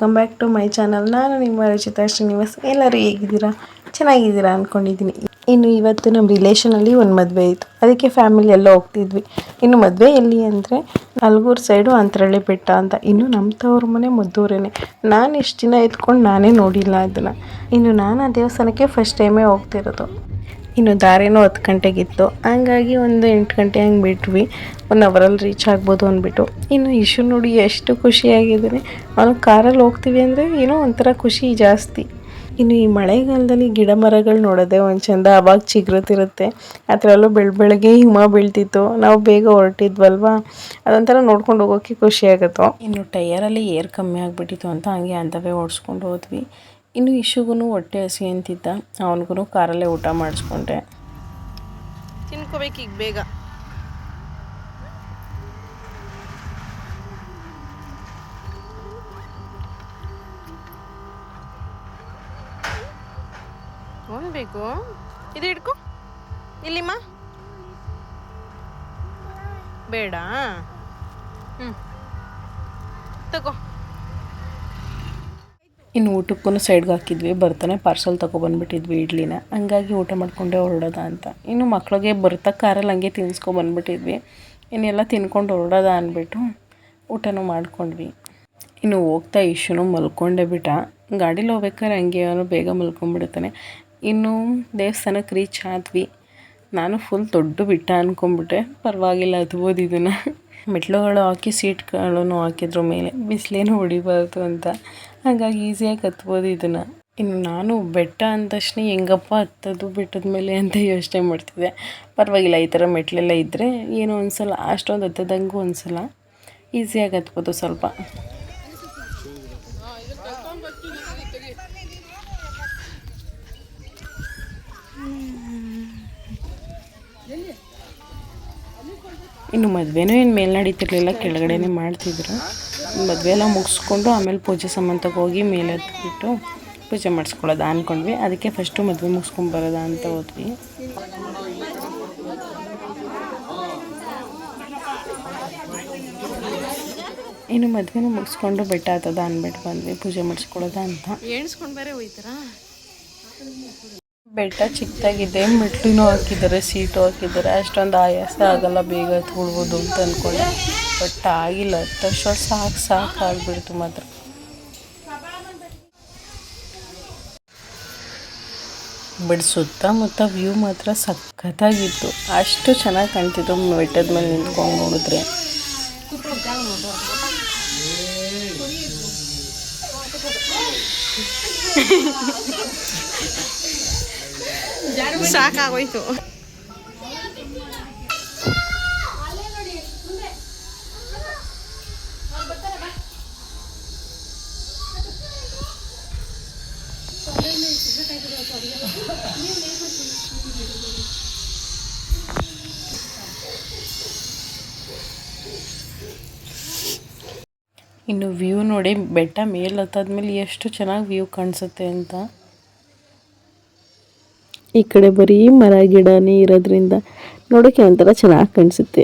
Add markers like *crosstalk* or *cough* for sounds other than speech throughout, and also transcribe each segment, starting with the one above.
Welcome back to my channel ನಾನು ನಿಮ್ಮ ರಚಿತಾ ಶ್ರೀನಿವಾಸ್. ಎಲ್ಲರೂ ಹೇಗಿದ್ದೀರಾ? ಚೆನ್ನಾಗಿದ್ದೀರಾ ಅಂದ್ಕೊಂಡಿದ್ದೀನಿ ಇನ್ನು ಇವತ್ತು ನಮ್ಮ ರಿಲೇಷನಲ್ಲಿ ಒಂದು ಮದುವೆ ಇತ್ತು. ಅದಕ್ಕೆ ಫ್ಯಾಮಿಲಿ ಎಲ್ಲ ಹೋಗ್ತಿದ್ವಿ. ಇನ್ನು ಮದುವೆ ಎಲ್ಲಿ ಅಂದರೆ ನಲ್ಗೂರು ಸೈಡು ಅಂತರಳ್ಳಿ ಬೆಟ್ಟ ಅಂತ. ಇನ್ನು ನಮ್ಮ ತವ್ರ ಮನೆ ಮದ್ದೂರೇನೆ. ನಾನು ಇಷ್ಟು ದಿನ ಎತ್ಕೊಂಡು ನಾನೇ ನೋಡಿಲ್ಲ ಅದನ್ನು ಇನ್ನು ನಾನು ಆ ದೇವಸ್ಥಾನಕ್ಕೆ ಫಸ್ಟ್ ಟೈಮೇ ಹೋಗ್ತಿರೋದು. ಇನ್ನು ದಾರಿನೂ ಹತ್ತು ಗಂಟೆಗಿತ್ತು. ಹಂಗಾಗಿ ಒಂದು ಎಂಟು ಗಂಟೆ ಹಂಗೆ ಬಿಟ್ವಿ. ಒನ್ ಅವರಲ್ಲಿ ರೀಚ್ ಆಗ್ಬೋದು ಅಂದ್ಬಿಟ್ಟು. ಇನ್ನು ಇಶು ನೋಡಿ ಎಷ್ಟು ಖುಷಿಯಾಗಿದ್ದೀನಿ. ಅವನು ಕಾರಲ್ಲಿ ಹೋಗ್ತೀವಿ ಅಂದರೆ ಏನೋ ಒಂಥರ ಖುಷಿ ಜಾಸ್ತಿ. ಇನ್ನು ಈ ಮಳೆಗಾಲದಲ್ಲಿ ಗಿಡ ಮರಗಳು ನೋಡೋದೆ ಒಂದು ಚಂದ ಅವಾಗ ಚಿಗುರುತ್ತಿರುತ್ತೆ ಅದರಲ್ಲೂ ಬೆಳ, ಬೆಳಗ್ಗೆ ಹಿಮ ಬೀಳ್ತಿತ್ತು. ನಾವು ಬೇಗ ಹೊರಟಿದ್ವಲ್ವಾ? ಅದೊಂಥರ ನೋಡ್ಕೊಂಡು ಹೋಗೋಕ್ಕೆ ಖುಷಿ ಆಗುತ್ತೋ? ಇನ್ನು ಟೈಯರಲ್ಲಿ ಏರ್ ಕಮ್ಮಿ ಆಗಿಬಿಟ್ಟಿತ್ತು ಅಂತ ಹಂಗೆ ಅಂಥವೇ ಓಡಿಸ್ಕೊಂಡು ಹೋದ್ವಿ. ಇನ್ನು ಇಶುಗೂ ಹೊಟ್ಟೆ ಹಸಿ ಅಂತಿದ್ದ. ಅವನಿಗೂ ಕಾರಲ್ಲೇ ಊಟ ಮಾಡಿಸ್ಕೊಂಡೆ. ತಿನ್ಕೋಬೇಕು ಈಗ ಬೇಗ. ಒಂದು ಬೇಕು? ಇದು ಹಿಡ್ಕೊ. ಇಲ್ಲಿಮ್ಮ. ಬೇಡ. ಹ್ಞೂ ತಗೋ. ಇನ್ನು ಊಟಕ್ಕೂ ಸೈಡ್ಗೆ ಹಾಕಿದ್ವಿ, ಬರ್ತಾನೆ ಪಾರ್ಸಲ್ ತೊಗೊಬಂದ್ಬಿಟ್ಟಿದ್ವಿ ಇಡ್ಲಿನ. ಹಂಗಾಗಿ ಊಟ ಮಾಡಿಕೊಂಡೆ ಹೊರಡೋದ ಅಂತ. ಇನ್ನು ಮಕ್ಳಿಗೆ ಬರ್ತಾ ಕಾರಲ್ಲಿ ಹಂಗೆ ತಿನ್ಸ್ಕೊಬಂದ್ಬಿಟ್ಟಿದ್ವಿ ಇನ್ನೆಲ್ಲ ತಿನ್ಕೊಂಡು ಹೊರಡೋದ ಅಂದ್ಬಿಟ್ಟು ಊಟನೂ ಮಾಡ್ಕೊಂಡ್ವಿ. ಇನ್ನು ಹೋಗ್ತಾ ಇಶುನು ಮಲ್ಕೊಂಡೆ ಬಿಟ್ಟ. ಗಾಡೀಲಿ ಹೋಗ್ಬೇಕಾದ್ರೆ ಹಂಗೆ ಅವನು ಬೇಗ ಮಲ್ಕೊಂಡ್ಬಿಡ್ತಾನೆ. ಇನ್ನು ದೇವಸ್ಥಾನಕ್ಕೆ ರೀಚ್ ಆದ್ವಿ. ನಾನು ಫುಲ್ ದೊಡ್ಡ ಬಿಟ್ಟ ಅಂದ್ಕೊಂಬಿಟ್ಟೆ ಪರವಾಗಿಲ್ಲ, ಅದು ಇದನ್ನು. ಮೆಟ್ಲುಗಳು ಹಾಕಿ, ಸೀಟ್ಗಳನ್ನು ಹಾಕಿದ್ರು ಮೇಲೆ. ಬಿಸಿಲೇನು ಹೊಡಿಬಾರ್ದು ಅಂತ. ಹಾಗಾಗಿ ಈಸಿಯಾಗಿ ಹತ್ಬೋದು ಇದನ್ನು. ಇನ್ನು ನಾನು ಬೆಟ್ಟ ಅಂದ ತಕ್ಷಣ ಹೆಂಗಪ್ಪ ಹತ್ತೋದು ಬೆಟ್ಟದ ಮೇಲೆ ಅಂತ ಯೋಚನೆ ಮಾಡ್ತಿದ್ದೆ. ಪರವಾಗಿಲ್ಲ, ಈ ಥರ ಮೆಟ್ಲೆಲ್ಲ ಇದ್ದರೆ ಏನೋ ಅನ್ಸಲ್ಲ ಅಷ್ಟೊಂದು ಹತ್ತದಂಗೂ ಸಲ ಈಸಿಯಾಗಿ ಹತ್ಬೋದು ಸ್ವಲ್ಪ. ಇನ್ನು ಮದುವೆನೂ ಏನು ಮೇಲೆ ನಡೀತಿರ್ಲಿಲ್ಲ ಕೆಳಗಡೆನೇ ಮಾಡ್ತಿದ್ರು. ಮದುವೆ ಎಲ್ಲ ಮುಗಿಸ್ಕೊಂಡು ಆಮೇಲೆ ಪೂಜೆ ಸಾಮಂತಕ್ಕೆ ಹೋಗಿ ಮೇಲೆ ಹತ್ಬಿಟ್ಟು ಪೂಜೆ ಮಾಡಿಸ್ಕೊಳ್ಳೋದ ಅಂದ್ಕೊಂಡ್ವಿ. ಅದಕ್ಕೆ ಫಸ್ಟು ಮದುವೆ ಮುಗಿಸ್ಕೊಂಡು ಬರೋದ ಅಂತ ಹೋದ್ವಿ. ಇನ್ನು ಮದುವೆನೂ ಮುಗಿಸ್ಕೊಂಡು ಬೆಟ್ಟ ಹತ್ತದ ಅಂದ್ಬಿಟ್ಟು ಬಂದ್ವಿ. ಪೂಜೆ ಮಾಡಿಸ್ಕೊಳ್ಳೋದ ಅಂತ. ಎಣಿಸ್ಕೊಂಡು ಬೇರೆ ಹೋಯ್ತಾರಾ? ಬೆಟ್ಟ ಚಿಕ್ಕದಾಗಿದೆ ಮೆಟ್ಲಿನೂ ಹಾಕಿದ್ದಾರೆ ಸೀಟು ಹಾಕಿದ್ದಾರೆ. ಅಷ್ಟೊಂದು ಆಯಾಸ ಆಗಲ್ಲ ಬೇಗ ಹತ್ಕೊಳ್ಬೋದು ಅಂತ ಅಂದ್ಕೊಂಡೆ ಬಟ್ ಆಗಿಲ್ಲ. ತಕ್ಷಣ ಸಾಕು ಸಾಕು ಆಗಿಬಿಡ್ತು ಮಾತ್ರ. ಬಟ್ ಸುತ್ತಮುತ್ತ ವ್ಯೂ ಮಾತ್ರ ಸಖತ್ತಾಗಿತ್ತು. ಅಷ್ಟು ಚೆನ್ನಾಗಿ ಕಾಣ್ತಿತ್ತು ಬೆಟ್ಟದ ಮೇಲೆ ನಿಂತ್ಕೊಂಡು ನೋಡಿದ್ರೆ. ಸಾಕಾಗೋಯ್ತು. ಇನ್ನು ವ್ಯೂ ನೋಡಿ, ಬೆಟ್ಟ ಮೇಲೆ ಹತ್ತಾದ್ಮೇಲೆ ಎಷ್ಟು ಚೆನ್ನಾಗಿ ವ್ಯೂ ಕಾಣಿಸುತ್ತೆ ಅಂತ. ಈ ಕಡೆ ಬರೀ ಮರ ಗಿಡನೇ ಇರೋದ್ರಿಂದ ನೋಡೋಕ್ಕೆ ಒಂಥರ ಚೆನ್ನಾಗಿ ಕಾಣಿಸುತ್ತೆ.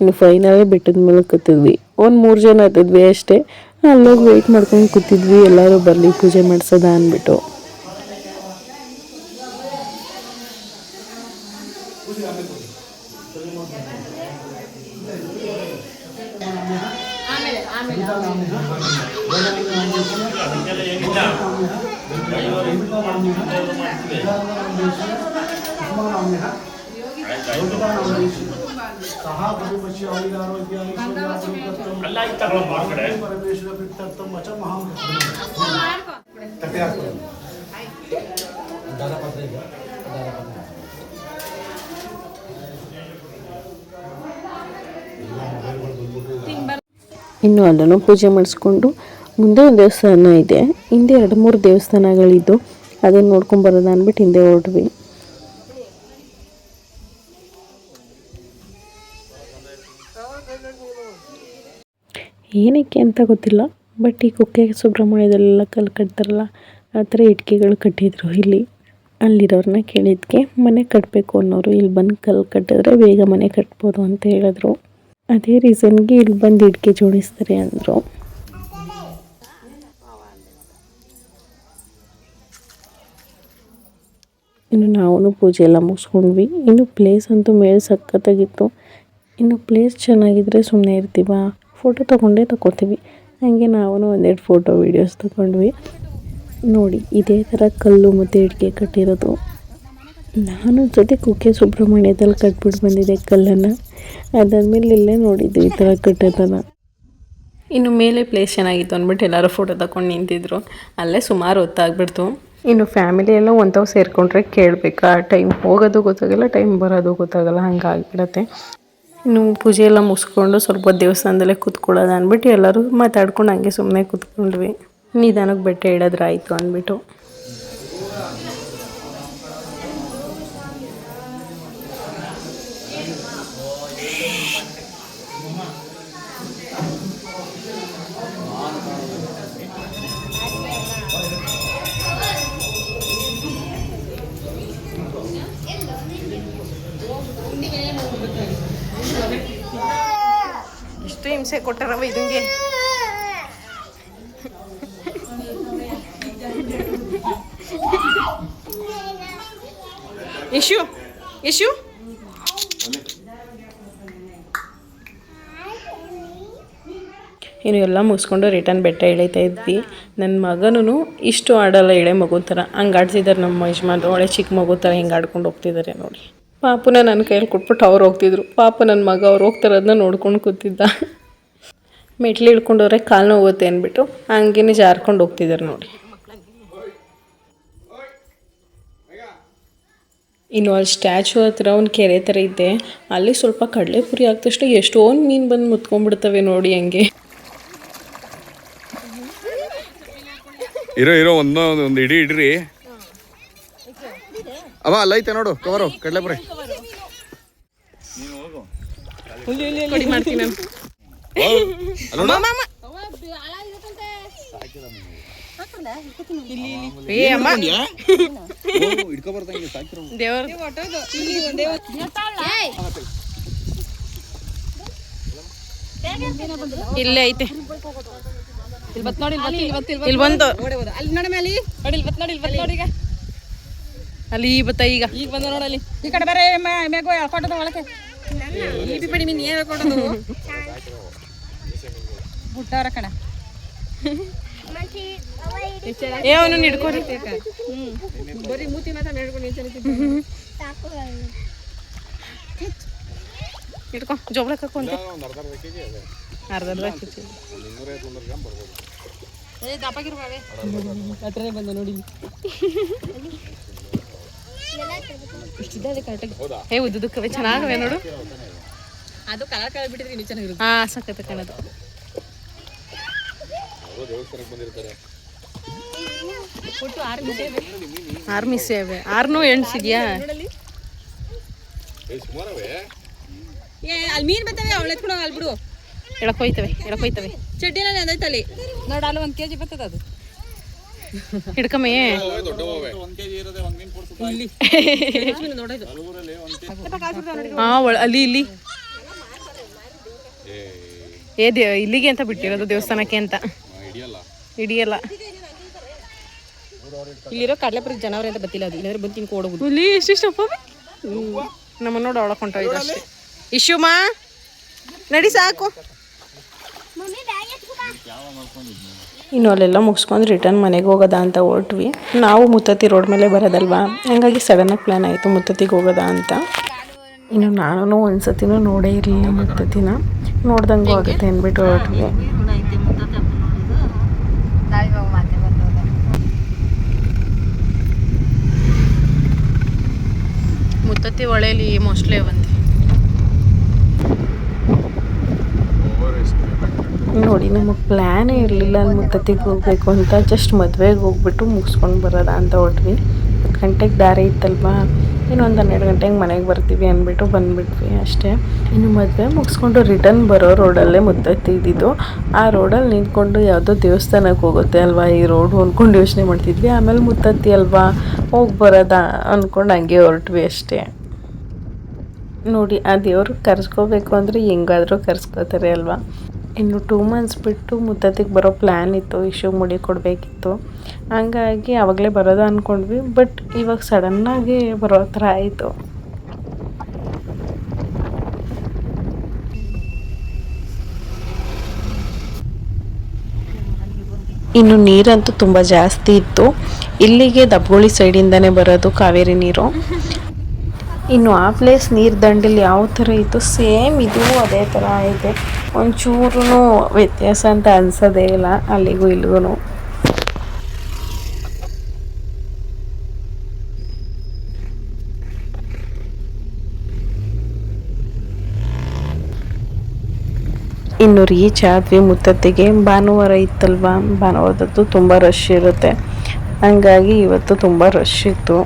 ಇನ್ನು ಫೈನಲ್ ಬೆಟ್ಟದ ಮೇಲೆ ಕೂತಿದ್ವಿ. ಒಂದು ಮೂರು ಜನ ಹತ್ತಿದ್ವಿ ಅಷ್ಟೇ. ಅಲ್ಲೋಗಿ ವೆಯ್ಟ್ ಮಾಡ್ಕೊಂಡು ಕೂತಿದ್ವಿ. ಎಲ್ಲರೂ ಬರಲಿ, ಪೂಜೆ ಮಾಡಿಸೋದ ಅಂದ್ಬಿಟ್ಟು. ಇನ್ನು ಅದನ್ನು ಪೂಜೆ ಮಾಡಿಸ್ಕೊಂಡು ಮುಂದೆ ಒಂದು ದೇವಸ್ಥಾನ ಇದೆ. ಹಿಂದೆ ಎರಡು ಮೂರು ದೇವಸ್ಥಾನಗಳಿದ್ದು ಅದನ್ನು ನೋಡ್ಕೊಂಡು ಬರೋದು ಅಂದ್ಬಿಟ್ಟು ಹಿಂದೆ ಹೊರಟ್ವಿ. ಏನಕ್ಕೆ ಅಂತ ಗೊತ್ತಿಲ್ಲ, ಬಟ್ ಈ ಕುಕ್ಕೆ ಸುಬ್ರಹ್ಮಣ್ಯದಲ್ಲೆಲ್ಲ ಕಲ್ಲು ಕಟ್ತಾರಲ್ಲ, ಆ ಥರ ಇಟ್ಕೆಗಳು ಕಟ್ಟಿದ್ರು ಇಲ್ಲಿ. ಅಲ್ಲಿರೋರನ್ನ ಕೇಳಿದ್ಕೆ ಮನೆ ಕಟ್ಟಬೇಕು ಅನ್ನೋರು ಇಲ್ಲಿ ಬಂದು ಕಲ್ಲು ಕಟ್ಟಿದ್ರೆ ಬೇಗ ಮನೆ ಕಟ್ಬೋದು ಅಂತ ಹೇಳಿದ್ರು. ಅದೇ ರೀಸನ್ಗೆ ಇಲ್ಲಿ ಬಂದು ಇಟ್ಕೆ ಜೋಡಿಸ್ತಾರೆ ಅಂದರು. ಇನ್ನು ನಾವು ಪೂಜೆ ಎಲ್ಲ ಮುಗಿಸ್ಕೊಂಡ್ವಿ. ಇನ್ನು ಪ್ಲೇಸ್ ಅಂತೂ ಮೇಲೆ ಸಖತ್ತಾಗಿತ್ತು. ಇನ್ನು ಪ್ಲೇಸ್ ಚೆನ್ನಾಗಿದ್ದರೆ ಸುಮ್ಮನೆ ಇರ್ತೀವ? ಫೋಟೋ ತೊಗೊಂಡೇ ತಗೋತೀವಿ ಹಾಗೆ ನಾವು ಒಂದೆರಡು ಫೋಟೋ ವೀಡಿಯೋಸ್ ತೊಗೊಂಡ್ವಿ. ನೋಡಿ, ಇದೇ ಥರ ಕಲ್ಲು ಮತ್ತು ಇಟ್ಟಿಗೆ ಕಟ್ಟಿರೋದು. ನಾನು ಜೊತೆ ಕುಕ್ಕೆ ಸುಬ್ರಹ್ಮಣ್ಯದಲ್ಲಿ ಕಟ್ಬಿಟ್ಟು ಬಂದಿದ್ದೆ ಕಲ್ಲನ್ನು. ಅದಾದಮೇಲೆ ಇಲ್ಲೇ ನೋಡಿದ್ದು ಈ ಥರ ಕಟ್ಟೋದನ್ನು. ಇನ್ನು ಮೇಲೆ ಪ್ಲೇಸ್ ಚೆನ್ನಾಗಿತ್ತು ಅಂದ್ಬಿಟ್ಟು ಎಲ್ಲರೂ ಫೋಟೋ ತಗೊಂಡು ನಿಂತಿದ್ರು. ಅಲ್ಲೇ ಸುಮಾರು ಹೊತ್ತಾಗ್ಬಿಡ್ತು. ಇನ್ನು ಫ್ಯಾಮಿಲಿ ಎಲ್ಲ ಒಂಥವು ಸೇರಿಕೊಂಡ್ರೆ ಆ ಟೈಮ್ ಹೋಗೋದು ಗೊತ್ತಾಗಲ್ಲ ಟೈಮ್ ಬರೋದು ಗೊತ್ತಾಗಲ್ಲ, ಹಂಗಾಗ್ಬಿಡತ್ತೆ. ಇನ್ನು ಪೂಜೆ ಎಲ್ಲ ಮುಗಿಸ್ಕೊಂಡು ಸ್ವಲ್ಪ ದೇವಸ್ಥಾನದಲ್ಲೇ ಕೂತ್ಕೊಳ್ಳೋದು ಅಂದ್ಬಿಟ್ಟು ಎಲ್ಲರೂ ಮಾತಾಡ್ಕೊಂಡು ಹಂಗೆ ಸುಮ್ಮನೆ ಕೂತ್ಕೊಂಡ್ವಿ. ನಿಧಾನಕ್ಕೆ ಬೆಟ್ಟ ಇಡೋದ್ರಾಯಿತು ಅಂದ್ಬಿಟ್ಟು ಇಷ್ಟು ಹಿಂಸೆ ಕೊಟ್ಟಾರವ ಇದಂಗೆ ಇಶು ಇಶು ಇನ್ನು ಎಲ್ಲ ಮುಗಿಸ್ಕೊಂಡು ರಿಟರ್ನ್ ಬೆಟ್ಟ ಎಳೀತಾ ಇದ್ವಿ. ನನ್ನ ಮಗನೂ ಇಷ್ಟು ಆಡಲ್ಲ ಎಳೆ ಮಗು ಥರ. ಹಂಗೆ ಆಡ್ಸಿದ್ದಾರೆ ನಮ್ಮ ಯಜಮಾನ್ರು. ಒಳ್ಳೆ ಚಿಕ್ಕ ಮಗು ಥರ ಹಿಂಗೆ ಆಡ್ಕೊಂಡು ಹೋಗ್ತಿದ್ದಾರೆ ನೋಡಿ. ಪಾಪುನ ನನ್ನ ಕೈಯಲ್ಲಿ ಕೊಟ್ಬಿಟ್ಟು ಅವ್ರು ಹೋಗ್ತಿದ್ರು. ಪಾಪ ನನ್ನ ಮಗ ಅವ್ರು ಹೋಗ್ತಿರೋದನ್ನ ನೋಡ್ಕೊಂಡು ಕೂತಿದ್ದ. ಮೆಟ್ಲು ಇಳ್ಕೊಂಡವ್ರೆ ಕಾಲು ನೋವುತ್ತೆ ಅಂದ್ಬಿಟ್ಟು ಹಂಗೇನೆ ಜಾರ್ಕೊಂಡು ಹೋಗ್ತಿದ್ದಾರೆ ನೋಡಿ. ಇನ್ನು ಅಲ್ಲಿ ಸ್ಟ್ಯಾಚು ಹತ್ರ ಒಂದು ಕೆರೆ ಥರ ಇದೆ. ಅಲ್ಲಿ ಸ್ವಲ್ಪ ಕಡಲೆಪುರಿ ಆದ ತಕ್ಷಣ ಎಷ್ಟೊಂದು ಮೀನು ಬಂದು ಮುತ್ಕೊಂಡ್ಬಿಡ್ತವೆ ನೋಡಿ ಹಂಗೆ. ಇರೋ ಇರೋ ಒಂದೋ ಒಂದು ಇಡಿ ಇಡ್ರಿ. ಅವ ಅಲ್ಲೈತೆ ನೋಡು ಕವರು ಕಡಲೆಪುರಿ. *laughs* ಇಲ್ಲೇ ಐತೆ ಬಂತು ಅಲ್ಲಿ ನೋಡಿ ಮೇಲೆ ನೋಡಿ ಇಲ್ಲಿ ಬತ್ ನೋಡಿ ಇಲ್ಲಿ ಬತ್ ನೋಡಿ ಈಗ ಅಲ್ಲಿ ಬತ್ತ ಈಗ. ಈಗ ಬಂದ ನೋಡಲ್ಲಿ ಈ ಕಡೆ ಬರೇ ಮೇಗೋ ಕೊಟ್ಟದ ಒಳಕ್ಕೆ ಈ ಬಿಡಿ ಮೀನು ಏನು ಕೊಡೋದು *laughs* ಬುಟ್ಟವ್ರ ಕಣ. ಅವನು ಬರೀ ಮೂತಿ ಮಾತ್ರ ಹಿಡ್ಕೊ ಅರ್ಧ ಅರ್ಧ. ಹತ್ರನೇ ಬಂದ ನೋಡಿ. ಇಷ್ಟಿದ್ದಾಳೆ ಕರೆಕ್ಟಾಗಿ ಉದ್ದುದಕ್ಕವೆ ಚೆನ್ನಾಗವೆ ನೋಡು. ಅದು ಕಲರ್ ಕಲರ್ ಬಿಟ್ಟಿದ್ರೆ ಇನ್ನೂ ಚೆನ್ನಾಗಿರುತ್ತೆ. ಹಾ ಸಖತ್ ಕಾಣೋದು. ಒಟ್ಟು ಸೇವೆ ಆರ್ನೂ ಎಣ್ಸಿದ್ಯಾ ಏ ಅಲ್ಲಿ ಮೀನು ಬರ್ತವೆ ಅವಳು ಎತ್ಕೊಂಡು ಅಲ್ಲಿ ಬಿಡು. ಚಡ್ಡಿನಲ್ಲಿ ಅದೈತೆ ಅಲ್ಲಿ. ನೋಡು ಅಲ್ಲಿ ಒಂದು ಕೆಜಿ ಬರ್ತದೆ ಅದು. ಹಿಡ್ಕಮ್ಮೆ. *laughs* ಅಲ್ಲಿ ಇಲ್ಲಿ. ಏ. ಇಲ್ಲಿಗೆ ಅಂತ ಬಿಟ್ಟಿರೋದು ದೇವಸ್ಥಾನಕ್ಕೆ ಅಂತ. ಹಿಡಿಯಲ್ಲ. ಇಲ್ಲಿರೋ ಕಡಲೆಪುರಿ ಜನವರಿ ಅಂತ ಗೊತ್ತಿಲ್ಲ ಅದು. ಇಲ್ಲಾಂದ್ರೆ ಬಂದು ತಿನ್ಕೊ ಓಡೋಗುದು ಇಲ್ಲಿ ಎಷ್ಟಿಷ್ಟಪ್ಪ ನಮ್ಮ ನೋಡಿ ಅವಳ ಕೊಂಟೋಯ್ತು ಅಷ್ಟೇ. ಇಶ್ಯುಮಾ ನಡಿ ಸಾಕು. ಇನ್ನು ಅಲ್ಲೆಲ್ಲ ಮುಗಿಸ್ಕೊಂಡು ರಿಟರ್ನ್ ಮನೆಗೆ ಹೋಗೋದ ಅಂತ ಹೊರಟ್ವಿ. ನಾವು ಮುತ್ತತ್ತಿ ರೋಡ್ ಮೇಲೆ ಬರೋದಲ್ವಾ? ಹಂಗಾಗಿ ಸಡನ್ನಾಗಿ ಪ್ಲ್ಯಾನ್ ಆಯಿತು ಮುತ್ತತ್ತಿಗೆ ಹೋಗೋದ ಅಂತ. ಇನ್ನು ನಾನು ಒಂದ್ಸತಿನೂ ನೋಡೇ ಇರಲಿಲ್ಲ ಮುತ್ತತ್ತಿನ. ನೋಡ್ದಂಗೂ ಆಗುತ್ತೆ ಅಂದ್ಬಿಟ್ಟು ಹೊರಟ್ವಿ. ಮುತ್ತತ್ತಿ ಹೊಳೆಯಲ್ಲಿ ಮೋಸ್ಟ್ಲಿ ಬಂದಿ ನೋಡಿ, ನಮಗೆ ಪ್ಲ್ಯಾನೇ ಇರಲಿಲ್ಲ ಮುತ್ತತ್ತಿಗೆ ಹೋಗಬೇಕು ಅಂತ ಜಸ್ಟ್ ಮದುವೆಗೆ ಹೋಗ್ಬಿಟ್ಟು ಮುಗಿಸ್ಕೊಂಡು ಬರೋದ ಅಂತ ಹೊರಟ್ವಿ ಗಂಟೆಗೆ ದಾರಿ ಇತ್ತಲ್ವಾ? ಇನ್ನೊಂದು ಹನ್ನೆರಡು ಗಂಟೆಗೆ ಮನೆಗೆ ಬರ್ತೀವಿ ಅಂದ್ಬಿಟ್ಟು ಬಂದ್ಬಿಟ್ವಿ ಅಷ್ಟೇ. ಇನ್ನು ಮದುವೆ ಮುಗಿಸ್ಕೊಂಡು ರಿಟರ್ನ್ ಬರೋ ರೋಡಲ್ಲೇ ಮುತ್ತತ್ತಿ ಇದ್ದಿದ್ದು ಆ ರೋಡಲ್ಲಿ ನಿಂತ್ಕೊಂಡು ಯಾವುದೋ ದೇವಸ್ಥಾನಕ್ಕೆ ಹೋಗುತ್ತೆ ಅಲ್ವಾ? ಈ ರೋಡ್ ಅಂದ್ಕೊಂಡು ಯೋಚನೆ ಮಾಡ್ತಿದ್ವಿ. ಆಮೇಲೆ ಮುತ್ತತ್ತಿ ಅಲ್ವಾ? ಹೋಗಿ ಬರೋದಾ ಅಂದ್ಕೊಂಡು ಹಂಗೆ ಹೊರಟ್ವಿ ಅಷ್ಟೇ. ನೋಡಿ, ಆ ದೇವ್ರಿಗೆ ಕರ್ಸ್ಕೋಬೇಕು ಅಂದರೆ ಹೆಂಗಾದರೂ ಕರ್ಸ್ಕೋತಾರೆ ಅಲ್ವಾ? ಇನ್ನು ಟೂ ಮಂತ್ಸ್ ಬಿಟ್ಟು ಮುತ್ತತ್ತಿಗೆ ಬರೋ ಪ್ಲ್ಯಾನ್ ಇತ್ತು ಇಶು ಮುಡಿ ಕೊಡಬೇಕಿತ್ತು. ಹಂಗಾಗಿ ಆವಾಗಲೇ ಬರೋದು ಅಂದ್ಕೊಂಡ್ವಿ ಬಟ್ ಇವಾಗ ಸಡನ್ನಾಗಿ ಬರೋ ಥರ ಆಯಿತು. ಇನ್ನು ನೀರಂತೂ ತುಂಬ ಜಾಸ್ತಿ ಇತ್ತು. ಇಲ್ಲಿಗೆ ದಬ್ಗೋಳಿ ಸೈಡಿಂದನೇ ಬರೋದು ಕಾವೇರಿ ನೀರು. ಇನ್ನು ಆ ಪ್ಲೇಸ್ ನೀರು ದಂಡಲ್ಲಿ ಯಾವ ಥರ ಇತ್ತು ಸೇಮ್ ಇದು ಅದೇ ಥರ ಐತೆ. ಒಂಚೂರು ವ್ಯತ್ಯಾಸ ಅಂತ ಅನ್ಸೋದೇ ಇಲ್ಲ, ಅಲ್ಲಿಗೂ ಇಲ್ಲಿಗೂ ಇನ್ನು ರೀಚ್ ಆದ್ವಿ ಮುತ್ತತ್ತಿಗೆ. ಭಾನುವಾರ ಇತ್ತಲ್ವಾ? ಭಾನುವಾರದ್ದು ತುಂಬ ರಶ್ ಇರುತ್ತೆ. ಹಂಗಾಗಿ ಇವತ್ತು ತುಂಬ ರಶ್ ಇತ್ತು.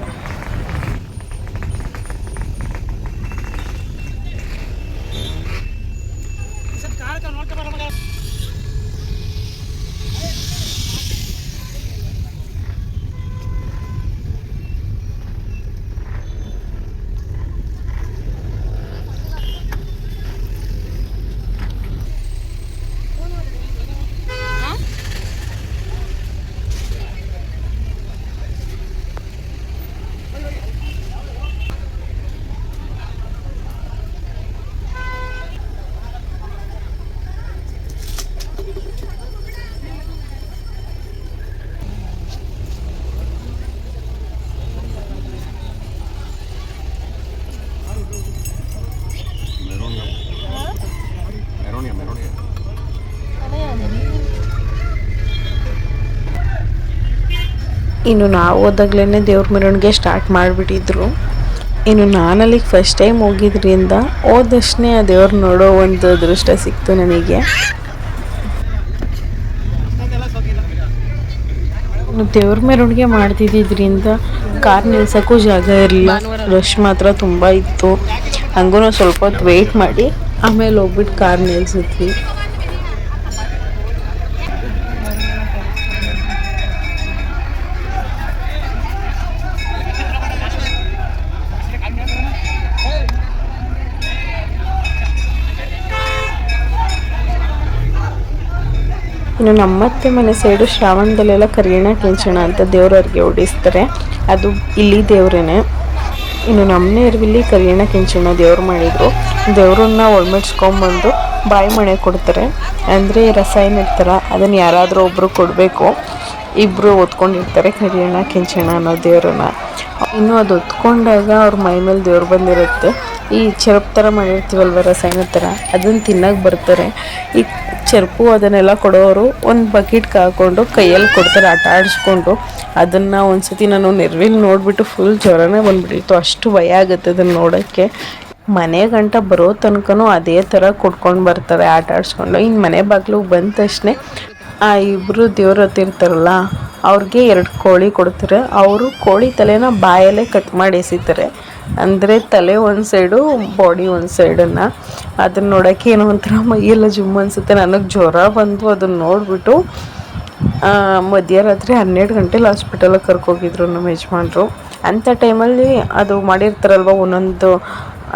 ಇನ್ನು ನಾವು ಹೋದಾಗ್ಲೇ ದೇವ್ರ ಮೆರವಣಿಗೆ ಸ್ಟಾರ್ಟ್ ಮಾಡಿಬಿಟ್ಟಿದ್ರು. ಇನ್ನು ನಾನು ಅಲ್ಲಿಗೆ ಫಸ್ಟ್ ಟೈಮ್ ಹೋಗಿದ್ರಿಂದ ಹೋದಷ್ಟೇ ಆ ದೇವ್ರು ನೋಡೋ ಒಂದು ಅದೃಷ್ಟ ಸಿಕ್ತು ನನಗೆ. ದೇವ್ರ ಮೆರವಣಿಗೆ ಮಾಡ್ತಿದ್ದಿದ್ರಿಂದ ಕಾರ್ ನಿಲ್ಸೋಕ್ಕೂ ಜಾಗ ಇರಲಿಲ್ಲ. ರಶ್ ಮಾತ್ರ ತುಂಬ ಇತ್ತು. ಹಂಗೂ ಸ್ವಲ್ಪ ಹೊತ್ತು ವೆಯ್ಟ್ ಮಾಡಿ ಆಮೇಲೆ ಹೋಗ್ಬಿಟ್ಟು ಕಾರ್ ನಿಲ್ಸಿದ್ವಿ. ಇನ್ನು ನಮ್ಮತ್ತೆ ಮನೆ ಸೈಡು ಶ್ರಾವಣದಲ್ಲೆಲ್ಲ ಕರಿಯಣ ಕೆಂಚಣ ಅಂತ ದೇವ್ರವ್ರಿಗೆ ಓಡಿಸ್ತಾರೆ. ಅದು ಇಲ್ಲಿ ದೇವ್ರೇನೆ. ಇನ್ನು ನಮ್ಮನೇ ನೆರವಿಲ್ಲಿ ಕರಿಯಣ ಕೆಂಚಣ ದೇವ್ರು ಮಾಡಿದ್ರು. ದೇವ್ರನ್ನ ಒಳ್ಮೆಡ್ಸ್ಕೊಂಬಂದು ಬಾಯಿ ಮಣೆ ಕೊಡ್ತಾರೆ. ಅಂದರೆ ರಸಾಯನ ಥರ ಅದನ್ನು ಯಾರಾದರೂ ಒಬ್ಬರು ಕೊಡಬೇಕು. ಇಬ್ಬರು ಒತ್ಕೊಂಡಿರ್ತಾರೆ ಕರಿಯಣ ಕೆಂಚಣ ಅನ್ನೋ ದೇವ್ರನ್ನ. ಇನ್ನು ಅದು ಹೊತ್ಕೊಂಡಾಗ ಅವ್ರ ಮೈ ಮೇಲೆ ದೇವ್ರು ಬಂದಿರುತ್ತೆ. ಈ ಚರ್ಪ್ ಥರ ಮಾಡಿರ್ತೀವಲ್ವ ರಸಾಯನ ಥರ ಅದನ್ನು ತಿನ್ನಕ್ಕೆ ಬರ್ತಾರೆ. ಈ ಚರ್ಪು ಅದನ್ನೆಲ್ಲ ಕೊಡೋರು ಒಂದು ಬಕೆಟ್ಗೆ ಹಾಕ್ಕೊಂಡು ಕೈಯಲ್ಲಿ ಕೊಡ್ತಾರೆ, ಆಟ ಆಡಿಸ್ಕೊಂಡು. ಅದನ್ನು ಒಂದ್ಸತಿ ನಾನು ನೆರವಿಲ್ ನೋಡಿಬಿಟ್ಟು ಫುಲ್ ಜ್ವರನೇ ಬಂದ್ಬಿಟ್ಟಿತ್ತು. ಅಷ್ಟು ಭಯ ಆಗುತ್ತೆ ಅದನ್ನು ನೋಡೋಕ್ಕೆ. ಮನೆ ಗಂಟ ಬರೋ ತನಕನೂ ಅದೇ ಥರ ಕೊಡ್ಕೊಂಡು ಬರ್ತಾರೆ, ಆಟ ಆಡಿಸ್ಕೊಂಡು. ಇನ್ನು ಮನೆ ಬಾಗಿಲಿಗೆ ಬಂದ ತಕ್ಷಣ ಆ ಇಬ್ಬರು ದೇವ್ರ ಹತ್ತಿರ್ತಾರಲ್ಲ ಅವ್ರಿಗೆ ಎರಡು ಕೋಳಿ ಕೊಡ್ತಾರೆ. ಅವರು ಕೋಳಿ ತಲೆನ ಬಾಯಲ್ಲೇ ಕಟ್ ಮಾಡಿ ಎಸಿತಾರೆ. ಅಂದರೆ ತಲೆ ಒಂದು ಸೈಡು ಬಾಡಿ ಒಂದು ಸೈಡನ್ನು ಅದನ್ನ ನೋಡೋಕ್ಕೆ ಏನೋ ಒಂಥರ ಮೈಯೆಲ್ಲ ಜುಮ್ ಅನಿಸುತ್ತೆ. ನನಗೆ ಜ್ವರ ಬಂತು ಅದನ್ನು ನೋಡಿಬಿಟ್ಟು ಮಧ್ಯರಾತ್ರಿ ಹನ್ನೆರಡು ಗಂಟೆಲಿ ಹಾಸ್ಪಿಟಲಿಗೆ ಕರ್ಕೋಗಿದ್ರು ನಮ್ಮ ಯಜಮಾನ್ರು. ಅಂಥ ಟೈಮಲ್ಲಿ ಅದು ಮಾಡಿರ್ತಾರಲ್ವ, ಒಂದೊಂದು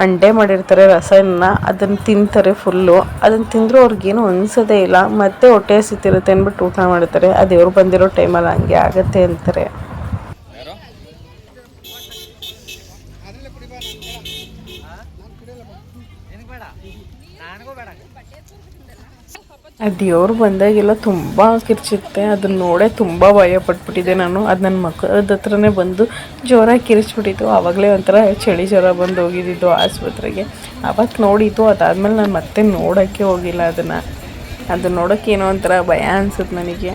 ಅಂಡೆ ಮಾಡಿರ್ತಾರೆ ರಸನ ಅದನ್ನು ತಿಂತಾರೆ ಫುಲ್ಲು ಅದನ್ನು ತಿಂದರೂ ಅವ್ರಿಗೇನು ಅನಿಸೋದೇ ಇಲ್ಲ. ಮತ್ತೆ ಹೊಟ್ಟೆ ಹಸಿತಿರುತ್ತೆ ಅಂದ್ಬಿಟ್ಟು ಊಟ ಮಾಡ್ತಾರೆ. ಆ ದೇವ್ರು ಬಂದಿರೋ ಟೈಮಲ್ಲಿ ಹಂಗೆ ಆಗತ್ತೆ ಅಂತಾರೆ. ಆ ದೇವ್ರು ಬಂದಾಗೆಲ್ಲ ತುಂಬ ಕಿರ್ಚುತ್ತೆ. ಅದನ್ನ ನೋಡೇ ತುಂಬ ಭಯ ಪಟ್ಬಿಟ್ಟಿದ್ದೆ ನಾನು. ಅದು ನನ್ನ ಮಕ್ಕಳದ ಹತ್ರನೇ ಬಂದು ಜೋರಾಗಿ ಕಿರಿಚ್ಬಿಟ್ಟಿತ್ತು. ಆವಾಗಲೇ ಒಂಥರ ಚಳಿ ಜ್ವರ ಬಂದು ಹೋಗಿದ್ದಿದ್ದು ಆಸ್ಪತ್ರೆಗೆ. ಅವತ್ತು ನೋಡಿತ್ತು ಅದಾದಮೇಲೆ ನಾನು ಮತ್ತೆ ನೋಡೋಕ್ಕೆ ಹೋಗಿಲ್ಲ ಅದನ್ನು. ಅದನ್ನ ನೋಡೋಕ್ಕೇನೋ ಒಂಥರ ಭಯ ಅನ್ಸುತ್ತೆ ನನಗೆ.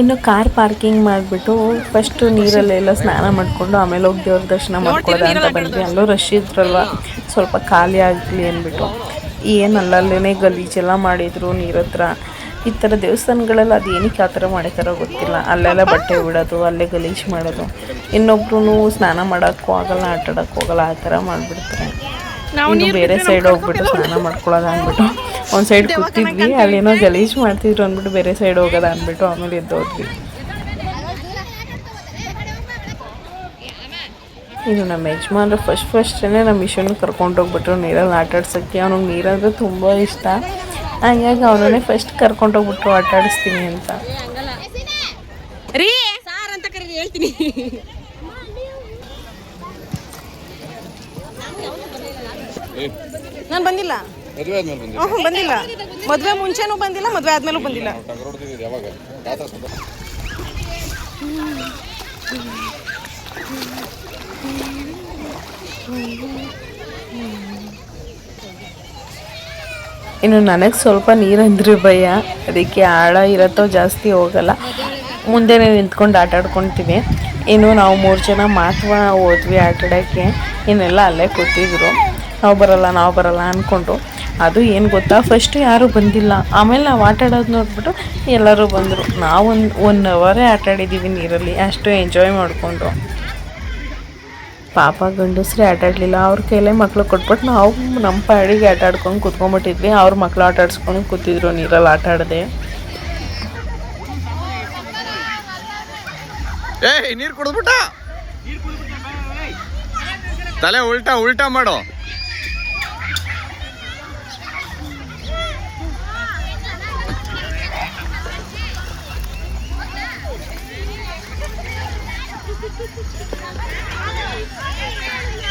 ಇನ್ನು ಕಾರ್ ಪಾರ್ಕಿಂಗ್ ಮಾಡಿಬಿಟ್ಟು ಫಸ್ಟು ನೀರಲ್ಲೆಲ್ಲ ಸ್ನಾನ ಮಾಡಿಕೊಂಡು ಆಮೇಲೆ ಹೋಗಿ ದೇವ್ರ ದರ್ಶನ ಮಾಡ್ಕೊಳ್ಳೋದ ಅಂತ ಬಂದ್ವಿ. ಅಲ್ಲೂ ರಶ್ ಇದ್ರಲ್ವ? ಸ್ವಲ್ಪ ಖಾಲಿ ಆಗಲಿ ಅಂದ್ಬಿಟ್ಟು. ಏನು ಅಲ್ಲಲ್ಲೇ ಗಲೀಜೆಲ್ಲ ಮಾಡಿದರು ನೀರ ಹತ್ರ. ಈ ಥರ ದೇವಸ್ಥಾನಗಳಲ್ಲಿ ಅದು ಏನಕ್ಕೆ ಆ ಥರ ಮಾಡಿದಾರೋ ಗೊತ್ತಿಲ್ಲ. ಅಲ್ಲೆಲ್ಲ ಬಟ್ಟೆ ಬಿಡೋದು ಅಲ್ಲೇ ಗಲೀಜು ಮಾಡೋದು. ಇನ್ನೊಬ್ರು ಸ್ನಾನ ಮಾಡೋಕ್ಕೂ ಆಗಲ್ಲ ಆಟ ಆಡೋಕ್ಕೂ ಆ ಥರ ಮಾಡಿಬಿಡ್ತಾರೆ. ಇನ್ನು ಬೇರೆ ಸೈಡ್ ಹೋಗ್ಬಿಟ್ಟು ಸ್ನಾನ ಮಾಡ್ಕೊಳ್ಳೋದು ಅಂದ್ಬಿಟ್ಟು. ಒಂದು ಸೈಡ್ ಕೂತಿದ್ವಿ ಅಲ್ಲೇನೋ ಗಲೀಜು ಮಾಡ್ತಿದ್ರು ಅಂದ್ಬಿಟ್ಟು ಬೇರೆ ಸೈಡ್ ಹೋಗೋದ ಅಂದ್ಬಿಟ್ಟು ಆಮೇಲೆ ಎದ್ದೋದ್ವಿ ಇನ್ನು ನಮ್ಮ ಯಜಮಾನ್ರು ಫಸ್ಟ್ ಫಸ್ಟೇ ನಮ್ಮ ಮಿಷನ್ ಕರ್ಕೊಂಡು ಹೋಗ್ಬಿಟ್ರು ನೀರಲ್ಲಿ ಆಟ ಆಡ್ಸೋಕ್ಕೆ. ಅವ್ನಿಗೆ ನೀರಂದ್ರೆ ತುಂಬ ಇಷ್ಟ. ಹಂಗಾಗಿ ಅವನನ್ನೇ ಫಸ್ಟ್ ಕರ್ಕೊಂಡು ಹೋಗ್ಬಿಟ್ರು ಆಟ ಆಡಿಸ್ತೀನಿ ಅಂತ. ರೀ ಸಾರ್ ಅಂತ ಕರೀರಿ ಹೇಳ್ತೀನಿ. ನಾನು ಬಂದಿಲ್ಲ. ಮದುವೆ ಆದ್ಮೇಲೆ ಬಂದಿ ಹ್ಞೂ ಬಂದಿಲ್ಲ. ಮದುವೆ ಮುಂಚೆನೂ ಬಂದಿಲ್ಲ ಮದುವೆ ಆದ್ಮೇಲೂ ಬಂದಿಲ್ಲ. ಯಾವಾಗ? ಇನ್ನು ನನಗೆ ಸ್ವಲ್ಪ ನೀರಂದ್ರೆ ಭಯ. ಅದಕ್ಕೆ ಆಳ ಇರತ್ತೋ ಜಾಸ್ತಿ ಹೋಗಲ್ಲ. ಮುಂದೆನೇ ನಿಂತ್ಕೊಂಡು ಆಟ ಆಡ್ಕೊತೀವಿ. ಇನ್ನು ನಾವು ಮೂರು ಜನ ಮಾತ್ರ ಹೋದ್ವಿ ಆಟ ಆಡೋಕ್ಕೆ ಇನ್ನೆಲ್ಲ ಅಲ್ಲೇ ಕೂತಿದ್ರು. ನಾವು ಬರಲ್ಲ ನಾವು ಬರಲ್ಲ ಅಂದ್ಕೊಂಡು ಅದು ಏನು ಗೊತ್ತಾ? ಫಸ್ಟು ಯಾರೂ ಬಂದಿಲ್ಲ. ಆಮೇಲೆ ನಾವು ಆಟ ಆಡೋದು ನೋಡ್ಬಿಟ್ಟು ಎಲ್ಲರೂ ಬಂದರು. ನಾವು ಒಂದು ಒನ್ ಅವರೇ ಆಟ ಆಡಿದ್ದೀವಿ ನೀರಲ್ಲಿ. ಅಷ್ಟು ಎಂಜಾಯ್ ಮಾಡಿಕೊಂಡು ಪಾಪ ಗಂಡಸ್ರೇ ಆಟ ಆಡಲಿಲ್ಲ. ಅವ್ರ ಕೈಲೇ ಮಕ್ಳು ಕೊಟ್ಬಿಟ್ಟು ನಾವು ನಮ್ಮ ಪಾಡಿಗೆ ಆಟ ಆಡ್ಕೊಂಡು ಅವ್ರ ಮಕ್ಳು ಆಟ ಆಡಿಸ್ಕೊಂಡು ಕೂತಿದ್ರು ನೀರಲ್ಲಿ ಆಟ ಆಡದೆ. ಏಯ್, ನೀರು ಕುಡಿದ್ಬಿಟ್ಟ? ತಲೆ ಉಲ್ಟಾ ಉಲ್ಟಾ ಮಾಡು. Thank *laughs* you.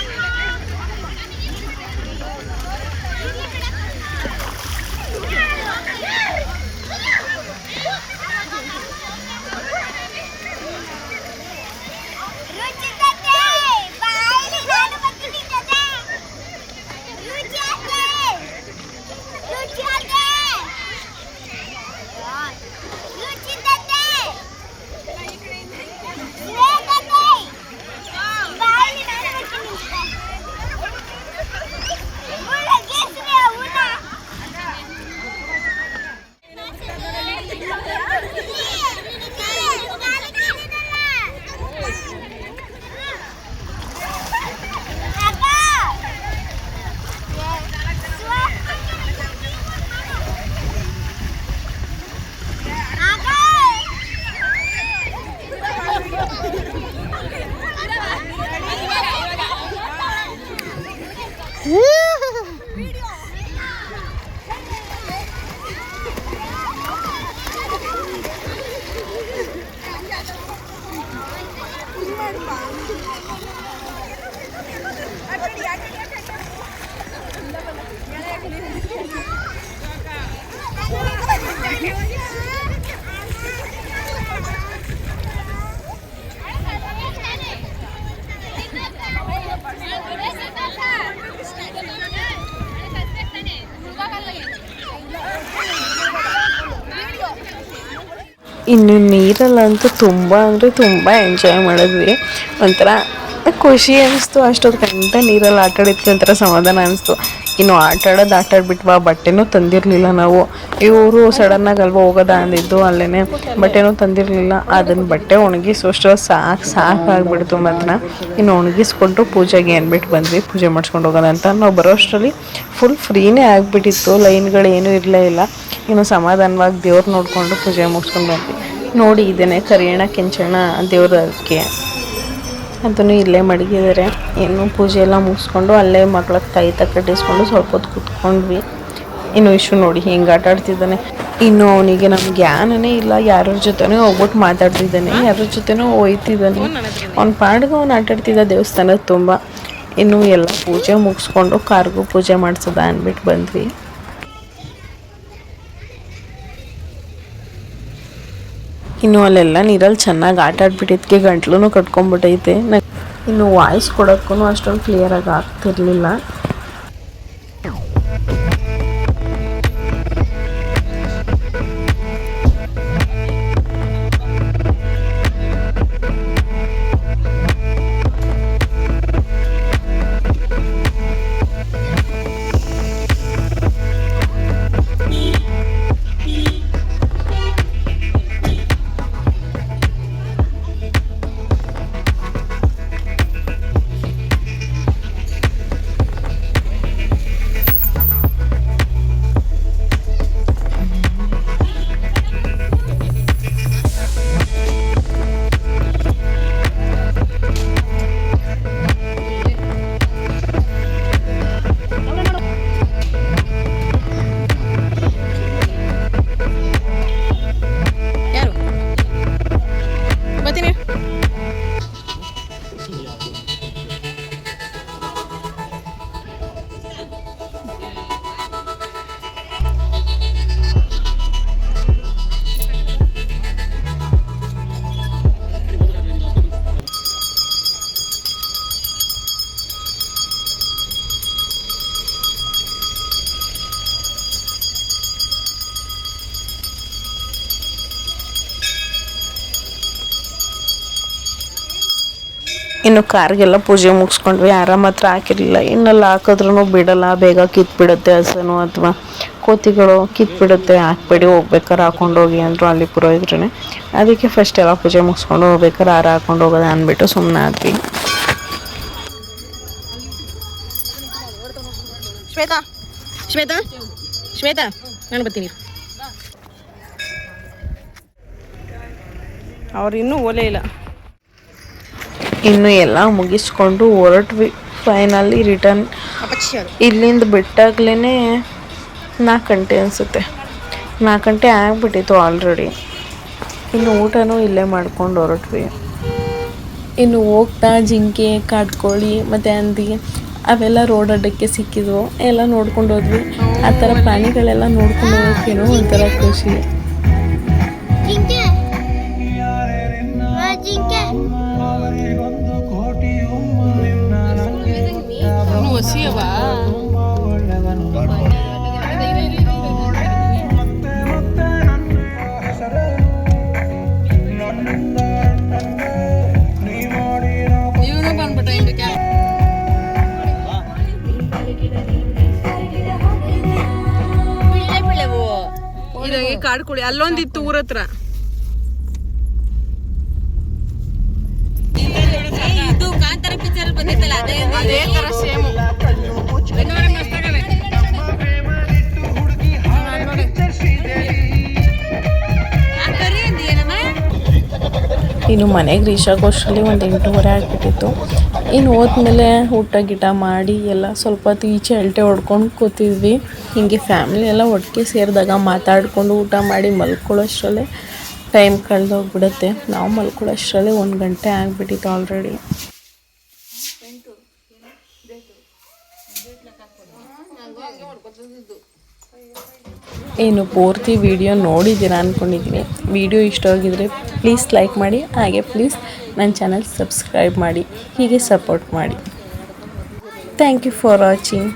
ಇನ್ನು ನೀರಲ್ಲಂತೂ ತುಂಬ ಅಂದರೆ ತುಂಬ ಎಂಜಾಯ್ ಮಾಡಿದ್ವಿ. ಒಂಥರ ಖುಷಿ ಅನಿಸ್ತು ಅಷ್ಟೊಂದು ಗಂಟೆ ನೀರಲ್ಲಿ ಆಟ ಆಡಿದ್ವಿ ಒಂಥರ ಸಮಾಧಾನ ಅನಿಸ್ತು. ಇನ್ನು ಆಟ ಆಡೋದು ಆಟ ಬಟ್ಟೆನೂ ತಂದಿರಲಿಲ್ಲ ನಾವು. ಇವರು ಸಡನ್ನಾಗಿ ಅಲ್ವಾ ಹೋಗೋದ ಅಂದಿದ್ದು ಅಲ್ಲೇ ಬಟ್ಟೆನೂ ತಂದಿರಲಿಲ್ಲ ಅದನ್ನು ಬಟ್ಟೆ ಒಣಗಿಸುವಷ್ಟು ಸಾಕು ಸಾಕಾಗ್ಬಿಡ್ತು ಮಾತ್ರ. ಇನ್ನು ಒಣಗಿಸ್ಕೊಂಡು ಪೂಜೆಗೆ ಅಂದ್ಬಿಟ್ಟು ಬಂದ್ವಿ, ಪೂಜೆ ಮಾಡಿಸ್ಕೊಂಡು ಹೋಗೋಣ ಅಂತ. ನಾವು ಬರೋ ಅಷ್ಟರಲ್ಲಿ ಫುಲ್ ಫ್ರೀನೇ ಆಗಿಬಿಟ್ಟಿತ್ತು, ಲೈನ್ಗಳೇನೂ ಇರಲೇ ಇಲ್ಲ. ಇನ್ನು ಸಮಾಧಾನವಾಗಿ ದೇವ್ರು ನೋಡಿಕೊಂಡು ಪೂಜೆ ಮುಗಿಸ್ಕೊಂಡು ಬಂದ್ವಿ. ನೋಡಿ ಇದೇನೆ ಕರಿಯಣ ಕೆಂಚಣ ದೇವ್ರದಕ್ಕೆ ಅದನ್ನು ಇಲ್ಲೇ ಮಡಗಿದ್ದಾರೆ. ಇನ್ನು ಪೂಜೆ ಎಲ್ಲ ಮುಗಿಸ್ಕೊಂಡು ಅಲ್ಲೇ ಮಗಳ ತಾಯಿ ಕಟ್ಟಿಸ್ಕೊಂಡು ಸ್ವಲ್ಪ ಹೊತ್ತು ಕುತ್ಕೊಂಡ್ವಿ. ಇನ್ನು ಇಶು ನೋಡಿ ಹಿಂಗೆ ಆಟ ಆಡ್ತಿದ್ದಾನೆ. ಇನ್ನು ಅವನಿಗೆ ನಮ್ಮ ಜ್ಞಾನನೇ ಇಲ್ಲ, ಯಾರ್ಯಾರ ಜೊತೆನೂ ಹೋಗ್ಬಿಟ್ಟು ಮಾತಾಡ್ತಿದ್ದಾನೆ ಯಾರ ಜೊತೆನೂ ಹೋಯ್ತಿದ್ದಾನೆ. ಅವ್ನ ಪಾಡ್ಗೆ ಅವ್ನು ಆಟಾಡ್ತಿದ್ದ ದೇವಸ್ಥಾನದ ತುಂಬ. ಇನ್ನು ಎಲ್ಲ ಪೂಜೆ ಮುಗಿಸ್ಕೊಂಡು ಕಾರ್ಗೂ ಪೂಜೆ ಮಾಡಿಸೋದ ಅಂದ್ಬಿಟ್ಟು ಬಂದ್ವಿ. ಇನ್ನು ಅಲ್ಲೆಲ್ಲ ನೀರಲ್ಲಿ ಚೆನ್ನಾಗಿ ಆಟ ಆಡ್ಬಿಟ್ಟಿದ್ಕೆ ಗಂಟ್ಲು ಕಟ್ಕೊಂಡ್ಬಿಟ್ಟೈತೆ ಇನ್ನು ವಾಯ್ಸ್ ಕೊಡೋಕ್ಕೂ ಅಷ್ಟೊಂದು ಕ್ಲಿಯರಾಗಿ ಆಗ್ತಿರ್ಲಿಲ್ಲ. ಇನ್ನು ಕಾರ್ಗೆಲ್ಲ ಪೂಜೆ ಮುಗಿಸ್ಕೊಂಡ್ವಿ ಆರಾಮ ಹತ್ರ ಹಾಕಿರಲಿಲ್ಲ. ಇನ್ನೆಲ್ಲ ಹಾಕಿದ್ರೂ ಬಿಡಲ್ಲ ಬೇಗ ಕಿತ್ಬಿಡುತ್ತೆ ಹಸನು ಅಥವಾ ಕೋತಿಗಳು ಕಿತ್ಬಿಡುತ್ತೆ ಹಾಕ್ಬೇಡಿ ಹೋಗ್ಬೇಕಾರೆ ಹಾಕೊಂಡೋಗಿ ಅಂದರು ಅಲ್ಲಿ ಪುರೋಹಿತ್ರೇ ಅದಕ್ಕೆ ಫಸ್ಟ್ ಎಲ್ಲ ಪೂಜೆ ಮುಗಿಸ್ಕೊಂಡು ಹೋಗ್ಬೇಕಾರೆ ಆರ ಹಾಕೊಂಡು ಹೋಗೋದ ಅಂದ್ಬಿಟ್ಟು ಸುಮ್ಮನೆ ಆದ್ವಿ. ಶ್ವೇತಾ ಶ್ವೇತಾ ಶ್ವೇತಾ ನಾನು ಬರ್ತೀನಿ. ಅವ್ರು ಇನ್ನೂ ಓಲೇ ಇಲ್ಲ. ಇನ್ನು ಎಲ್ಲ ಮುಗಿಸ್ಕೊಂಡು ಹೊರಟ್ವಿ. ಫೈನಲಿ ರಿಟರ್ನ್ ಇಲ್ಲಿಂದ ಬಿಟ್ಟಾಗ್ಲೇ ನಾಲ್ಕು ಗಂಟೆ ಅನಿಸುತ್ತೆ. ನಾಲ್ಕು ಗಂಟೆ ಆಗಿಬಿಟ್ಟಿತ್ತು ಆಲ್ರೆಡಿ ಇನ್ನು ಊಟನೂ ಇಲ್ಲೇ ಮಾಡ್ಕೊಂಡು ಹೊರಟ್ವಿ. ಇನ್ನು ಹೋಗ್ತಾ ಜಿಂಕೆ ಕಾಡ್ಕೋಳಿ ಮತ್ತು ಅಂದಿ ಅವೆಲ್ಲ ರೋಡ್ ಅಡ್ಡಕ್ಕೆ ಸಿಕ್ಕಿದ್ವು. ಎಲ್ಲ ನೋಡ್ಕೊಂಡು ಹೋದ್ವಿ. ಆ ಥರ ಪ್ರಾಣಿಗಳೆಲ್ಲ ನೋಡ್ಕೊಂಡು ಹೋಗೋಕ್ಕೇನೋ ಒಂಥರ ಖುಷಿ. ಕಾಡ್ಕೊಳಿ ಅಲ್ಲೊಂದಿತ್ತು ಊರ ಹತ್ರ ಇದು ಕಾಂತಾರ ಪಿಕ್ಚರ್ ಬಂದಿತ್ತಲ್ಲ ಅದೇ ಅದೇ ತರ ಸೇಮ್. ಇನ್ನು ಮನೆಗೆ ರೀಚ್ ಆಗೋಷ್ಟರಲ್ಲಿ ಒಂದು ಎಂಟೂವರೆ ಆಗಿಬಿಟ್ಟಿತ್ತು. ಇನ್ನು ಹೋದ್ಮೇಲೆ ಊಟ ಗಿಟ ಮಾಡಿ ಎಲ್ಲ ಸ್ವಲ್ಪ ಹೊತ್ತು ಈಚೆ ಅಲ್ಟೆ ಹೊಡ್ಕೊಂಡು ಕೂತಿದ್ವಿ. ಹೀಗೆ ಫ್ಯಾಮಿಲಿ ಎಲ್ಲ ಒಟ್ಟಿಗೆ ಸೇರಿದಾಗ ಮಾತಾಡಿಕೊಂಡು ಊಟ ಮಾಡಿ ಮಲ್ಕೊಳ್ಳೋಷ್ಟರಲ್ಲೇ ಟೈಮ್ ಕಳೆದೋಗ್ಬಿಡುತ್ತೆ. ನಾವು ಮಲ್ಕೊಳ್ಳೋಷ್ಟರಲ್ಲೇ ಒಂದು ಗಂಟೆ ಆಗಿಬಿಟ್ಟಿತ್ತು ಆಲ್ರೆಡಿ ಏನು ಪೂರ್ತಿ ವಿಡಿಯೋ ನೋಡಿದ್ದೀರಾ ಅಂದ್ಕೊಂಡಿದ್ದೀನಿ ವಿಡಿಯೋ ಇಷ್ಟ ಆಗಿದ್ರೆ ಪ್ಲೀಸ್ ಲೈಕ್ ಮಾಡಿ, ಹಾಗೆ ಪ್ಲೀಸ್ ನನ್ನ ಚಾನಲ್ ಸಬ್ಸ್ಕ್ರೈಬ್ ಮಾಡಿ, ಹೀಗೆ ಸಪೋರ್ಟ್ ಮಾಡಿ. Thank you for watching